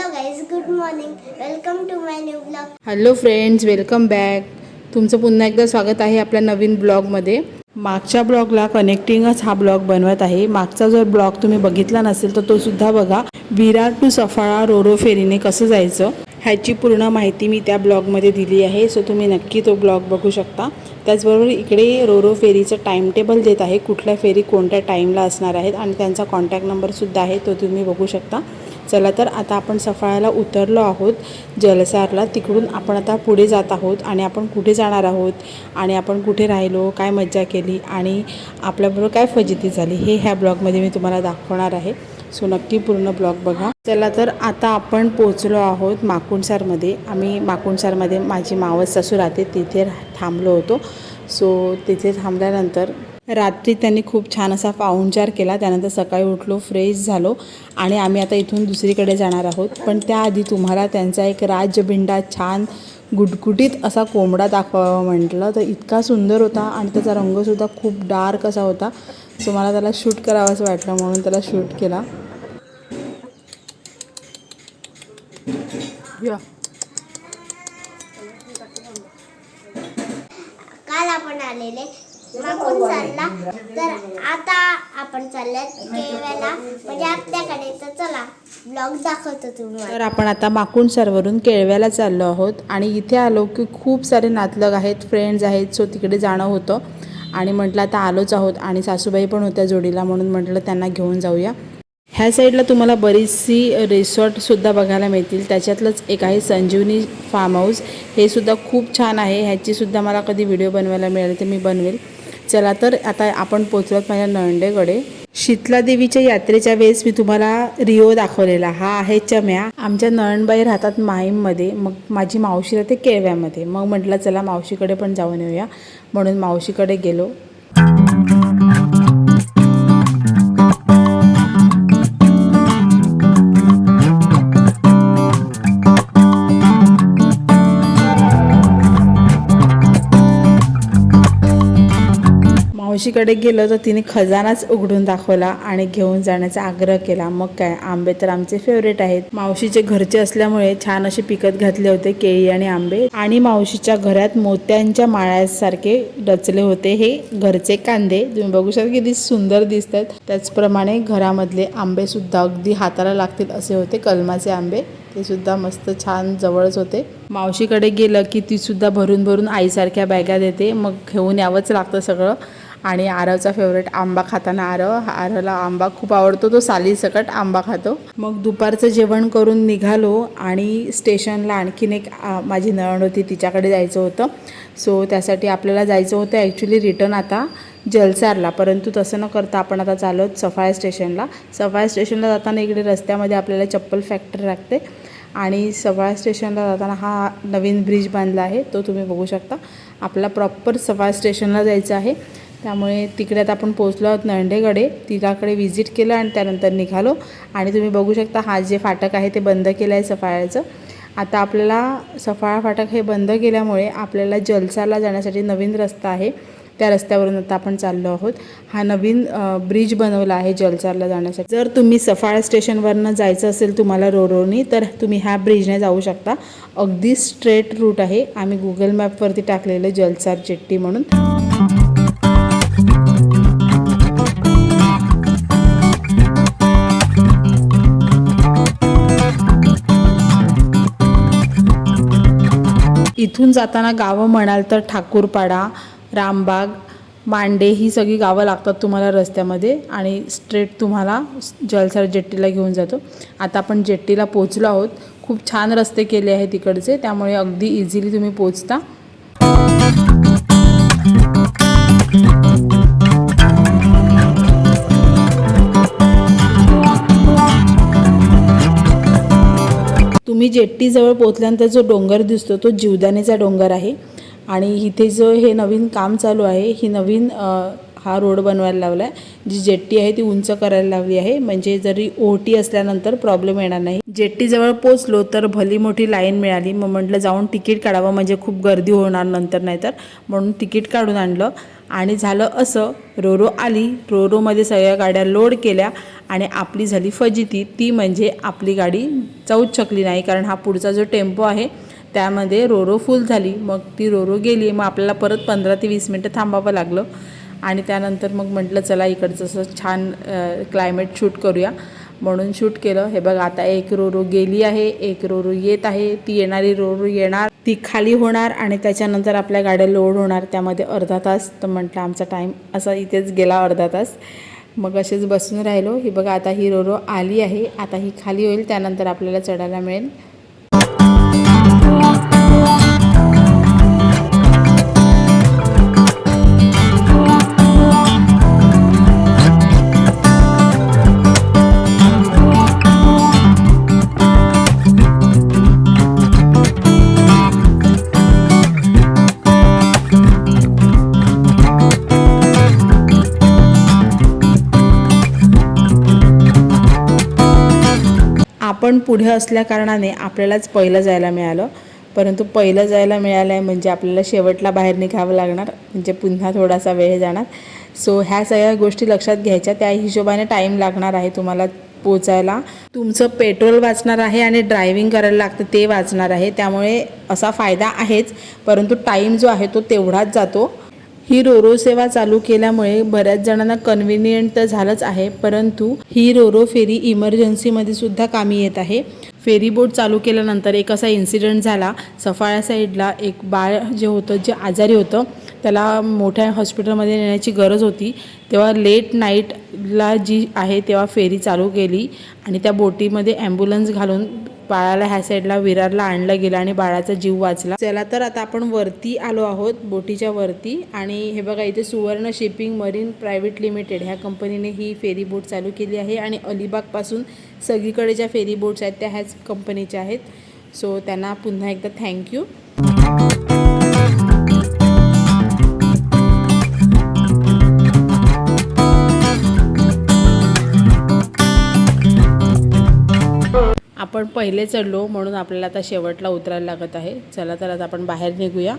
Hello guys good morning welcome to my new blog hello friends welcome back तुमचं पुन्हा एकदा स्वागत आहे आपल्या नवीन ब्लॉगमध्ये मागच्या ब्लॉगला कनेक्टिंगच हा ब्लॉग बनवत आहे. मागचा जर ब्लॉग तुम्ही बघितला नसेल तर तो सुद्धा बघा. विरार टू सफाळा रोरो फेरीने कसं जायचं ह्याची पूर्ण माहिती मी त्या ब्लॉगमध्ये दिली आहे. सो तुम्ही नक्की तो ब्लॉग बघू शकता. त्याचबरोबर इकडे रोरो फेरीचं टाईम टेबल देत आहे. कुठल्या फेरी कोणत्या टाईमला असणार आहेत आणि त्यांचा कॉन्टॅक्ट नंबरसुद्धा आहे तो तुम्ही बघू शकता. चला तर आता आपण सफाळ्याला उतरलो आहोत जलसारला. तिकडून आपण आता पुढे जात आहोत आणि आपण कुठे जाणार आहोत आणि आपण कुठे राहिलो काय मज्जा केली आणि आपल्याबरोबर काय फजिती झाली हे ह्या ब्लॉगमध्ये मी तुम्हाला दाखवणार आहे. सो नक्की पूर्ण ब्लॉग बघा. चला तर आता आपण पोचलो आहोत माकुणसारमध्ये आम्ही माकुणसारमध्ये माझी मावस सासू राहते तिथे थांबलो होतो. सो तिथे थांबल्यानंतर रात्री त्यांनी खूप छान असा पाहुणचार केला. त्यानंतर सकाळी उठलो फ्रेश झालो आणि आम्ही आता इथून दुसरीकडे जाणार आहोत. पण त्याआधी तुम्हाला त्यांचा एक राजबिंडा छान गुटगुटीत असा कोंबडा दाखवावा म्हटलं. तर इतका सुंदर होता आणि त्याचा रंगसुद्धा खूप डार्क असा होता. सो मला त्याला शूट करावं असं वाटलं म्हणून त्याला शूट केला. काल आपण आलेले मागून चालला? तर आता आपण चाललोय केळव्याला. म्हणजे आपल्याकडे तर चला ब्लॉग दाखवतो तुम्हाला. तर आपण आता माकुणसरवरून केळव्याला चाललो आहोत. आणि इथे आलो की खूप सारे नातलग आहेत फ्रेंड्स आहेत सो तिकडे जाणं होतं. आणि म्हटलं आता आलोच आहोत. आणि सासूबाई पण होत्या जोडीला म्हणून म्हटलं त्यांना घेऊन जाऊया. ह्या साईडला तुम्हाला बरीचशी रिसॉर्टसुद्धा बघायला मिळतील. त्याच्यातलंच एक आहे संजीवनी फार्म हाऊस हे सुद्धा खूप छान आहे. ह्याचीसुद्धा मला कधी व्हिडिओ बनवायला मिळाले तर मी बनवेल. चला तर आता आपण पोचलोत माझ्या नळंडेकडे शीतला देवीच्या यात्रेच्या वेळेस मी तुम्हाला रिओ दाखवलेला. हा आहे चम्या. आमच्या नळणबाई राहतात माहीममध्ये. मग माझी मावशी राहते केळव्यामध्ये. मग म्हटलं चला मावशीकडे पण जाऊन येऊया. म्हणून मावशीकडे गेलो. मावशीकडे गेलो तर तिने खजानाच उघडून दाखवला आणि घेऊन जाण्याचा आग्रह केला. मग काय? आंबे तर आमचे फेवरेट आहेत. मावशीचे घरचे असल्यामुळे छान असे पिकत घातले होते केळी आणि आंबे. आणि मावशीच्या घरात मोत्यांच्या माळ्यासारखे रचले होते हे घरचे कांदे. तुम्ही बघू शकता किती सुंदर दिसतात. त्याचप्रमाणे घरामधले आंबे सुद्धा अगदी हाताला लागतील असे होते. कलमाचे आंबे. ते सुद्धा मस्त छान जवळच होते. मावशीकडे गेलं की ती सुद्धा भरून भरून आईसारख्या बॅगा देते. मग घेऊन यावंच लागतं सगळं. आणि आरवचा फेवरेट आंबा खाताना आरव आरवला आंबा खूप आवडतो तो सालीसकट आंबा खातो. मग दुपारचं जेवण करून निघालो आणि स्टेशनला आणखीन एक माझी नळण होती तिच्याकडे जायचं होतं. सो त्यासाठी आपल्याला जायचं होतं ॲक्च्युली रिटर्न आता जलसारला. परंतु तसं न करता आपण आता चाललो सफाया स्टेशनला. सफाया स्टेशनला जाताना इकडे रस्त्यामध्ये आपल्याला चप्पल फॅक्टरी लागते. आणि सफाळा स्टेशनला जाताना हा नवीन ब्रिज बांधला आहे तो तुम्ही बघू शकता. आपला प्रॉपर सफाळा स्टेशनला जायचं आहे. त्यामुळे तिकडे आता आपण पोचलो आहोत नंडेकडे तिच्याकडे व्हिजिट केलं आणि त्यानंतर निघालो. आणि तुम्ही बघू शकता हा जे फाटक आहे ते बंद केलं आहे सफाळ्याचं. आता आपल्याला सफाळा फाटक हे बंद केल्यामुळे आपल्याला जलसाला जाण्यासाठी नवीन रस्ता आहे. त्या रस्त्यावरून आता आपण चाललो आहोत. हा नवीन ब्रिज बनवला आहे जलसारला जाण्यासाठी. जर तुम्ही सफाळा स्टेशनवरनं जायचं असेल तुम्हाला रोरोनी तर तुम्ही ह्या ब्रिजने जाऊ शकता. अगदी स्ट्रेट रूट आहे. आम्ही गुगल मॅपवरती टाकलेलं जलसार चिट्टी म्हणून. इथून जाताना गावं म्हणाल तर ठाकूरपाडा रामबाग मांडे ही सगळी गावं लागतात तुम्हाला रस्त्यामध्ये आणि स्ट्रेट तुम्हाला जलसर जेट्टीला घेऊन जातो. आता आपण जेट्टीला पोचलो आहोत. खूप छान रस्ते केले आहेत तिकडचे त्यामुळे अगदी इझिली तुम्ही पोचता तुम्ही जेट्टीजवळ पोचल्यानंतर जो डोंगर दिसतो तो जीवदानीचा डोंगर आहे. आणि इथे जो हे नवीन काम चालू आहे ही नवीन हा रोड बनवायला लावला आहे जी जेट्टी आहे ती उंच करायला लावली आहे. म्हणजे जरी ओहटी असल्यानंतर प्रॉब्लेम येणार नाही. जेट्टीजवळ पोचलो तर भली मोठी लाईन मिळाली. मग म्हटलं जाऊन तिकीट काढावं म्हणजे खूप गर्दी होणार नंतर नाही तर म्हणून तिकीट काढून आणलं. आणि झालं असं रोरो आली रोरोमध्ये सगळ्या गाड्या लोड केल्या आणि आपली झाली फजिती. ती म्हणजे आपली गाडी जाऊच शकली नाही कारण हा पुढचा जो टेम्पो आहे त्यामध्ये रोरो फुल झाली. मग ती रोरो गेली मग आपल्याला परत पंधरा ते वीस मिनटं थांबावं लागलं. आणि त्यानंतर मग म्हटलं चला इकडचं असं छान क्लायमेट शूट करूया. म्हणून शूट केलं. हे बघा आता एक रोरो गेली आहे एक रोरो येत आहे. ती येणारी रोरो येणार ती खाली होणार आणि त्याच्यानंतर आपल्या गाड्या लोड होणार. त्यामध्ये अर्धा तास. तर म्हटलं आमचा टाईम असा इथेच गेला अर्धा तास. मग असेच बसून राहिलो. ही बघा आता ही रोरो आली आहे. आता ही खाली होईल त्यानंतर आपल्याला चढायला मिळेल. आपण पुढे असल्या कारणाने आपल्यालाच पहिलं जायला मिळालं. परंतु पहिलं जायला मिळालं आहे म्हणजे आपल्याला शेवटला बाहेर निघावं लागणार म्हणजे पुन्हा थोडासा वेळ जाणार. सो ह्या सगळ्या गोष्टी लक्षात घ्यायच्या. त्या हिशोबाने टाईम लागणार आहे तुम्हाला पोचायला. तुमचं पेट्रोल वाचणार आहे आणि ड्रायव्हिंग करायला लागतं ते वाचणार आहे. त्यामुळे असा फायदा आहेच. परंतु टाईम जो आहे तो तेवढाच जातो. ही रोरो सेवा चालू केल्यामुळे बऱ्याच जणांना कन्व्हिनियंट तर झालंच आहे परंतु ही रोरो फेरी इमर्जन्सीमध्ये सुद्धा कामी येत आहे. फेरी बोट चालू केल्यानंतर एक असा इन्सिडेंट झाला. सफाळ्या साईडला एक बाळ जे होतं जे आजारी होतं त्याला मोठ्या हॉस्पिटलमध्ये नेण्याची गरज होती. तेव्हा लेट नाईटला जी आहे तेव्हा फेरी चालू केली आणि त्या बोटीमध्ये ॲम्ब्युलन्स घालून बाळाला ह्या साईडला विरारला आणलं गेलं आणि बाळाचा जीव वाचला. चला तर आता आपण वरती आलो आहोत बोटीच्या वरती. आणि हे बघा इथे सुवर्ण शिपिंग मरीन प्रायव्हेट लिमिटेड ह्या कंपनीने ही फेरी बोट चालू केली आहे. आणि अलिबागपासून सगळीकडे ज्या फेरी बोट्स आहेत त्या ह्याच कंपनीच्या आहेत. सो त्यांना पुन्हा एकदा थँक्यू आपण पहिले चढलो म्हणून आपल्याला आता शेवटला उतरायला लागत आहे. चला तर आता आपण बाहेर निघूया.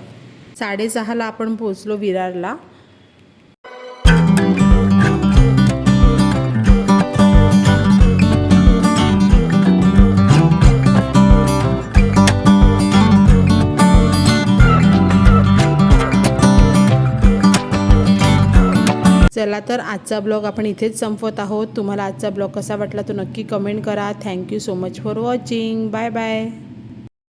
साडेसहाला आपण पोहोचलो विरारला. तर आजचा ब्लॉग आपण इथेच संपवत आहोत. तुम्हाला आजचा ब्लॉग कसा वाटला तो नक्की कमेंट करा. Thank you so much for watching bye bye